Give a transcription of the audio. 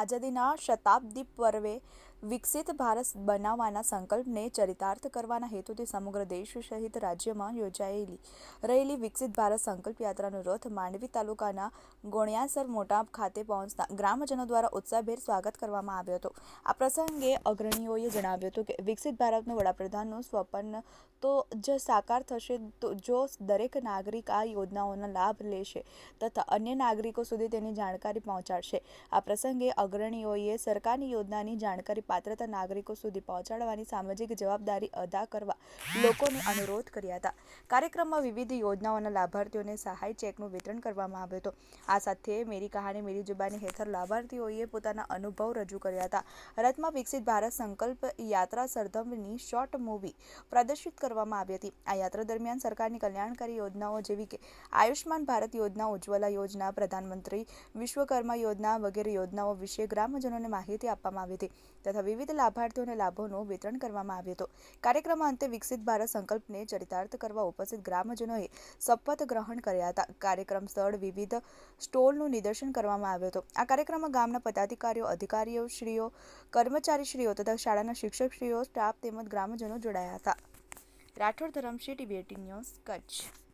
આઝાદીના શતાબ્દી પર્વે વિકસિત ભારત બનાવવાના સંકલ્પને ચરિતાર્થ કરવાના હેતુથી સમગ્ર દેશ સહિત રાજ્યમાં યોજાયેલી રહેલી વિકસિત ભારત સંકલ્પ યાત્રાનો રથ માંડવી તાલુકાના ગોણિયાસર મોટા ખાતે પહોંચતા ગ્રામજનો દ્વારા ઉત્સાહભેર સ્વાગત કરવામાં આવ્યો હતો. આ પ્રસંગે અગ્રણીઓએ જણાવ્યું હતું કે વિકસિત ભારતનું વડાપ્રધાનનું સ્વપ્ન તો જ સાકાર થશે, તો જો દરેક નાગરિક આ યોજનાઓનો લાભ લેશે તથા અન્ય નાગરિકો સુધી તેની જાણકારી પહોંચાડશે. આ પ્રસંગે અગ્રણીઓએ સરકારની યોજનાની જાણકારી પાત્રતા નાગરિકો સુધી પહોંચાડવાની સામાજિક જવાબદારી અદા કરવા લોકોને અનુરોધ કર્યા હતા. કાર્યક્રમમાં વિવિધ યોજનાઓના લાભાર્થીઓને સહાય ચેકનું વિતરણ કરવામાં આવ્યું હતું. આ સાથે મેરી કહાની, મેરી જુબાની હેઠળ લાભાર્થીઓએ પોતાના અનુભવ રજૂ કર્યા હતા. રથમાં વિકસિત ભારત સંકલ્પ યાત્રા સરધમની શોર્ટ મૂવી પ્રદર્શિત કરવામાં આવી હતી. આ યાત્રા દરમિયાન સરકારની કલ્યાણકારી યોજનાઓ જેવી કે આયુષ્માન ભારત યોજના, ઉજ્જવલા યોજના, પ્રધાનમંત્રી વિશ્વકર્મા યોજના વગેરે યોજનાઓ વિશે ગ્રામજનોને માહિતી આપવામાં આવી હતી તથા વિવિધ લાભાર્થીઓને લાભોનું વિતરણ કરવામાં આવ્યું હતું. કાર્યક્રમમાં અંતે વિકસિત ભારત સંકલ્પને ચરિતાર્થ કરવા ઉપસ્થિત ગ્રામજનોએ શપથ ગ્રહણ કર્યા હતા. કાર્યક્રમ સ્થળ વિવિધ સ્ટોલનું નિદર્શન કરવામાં આવ્યું હતું. આ કાર્યક્રમમાં ગામના પદાધિકારીઓ, અધિકારીઓ શ્રીઓ, કર્મચારીશ્રીઓ તથા શાળાના શિક્ષકશ્રીઓ, સ્ટાફ તેમજ ગ્રામજનો જોડાયા હતા. Rathod Dharamshi, TV eighteen news, Kutch.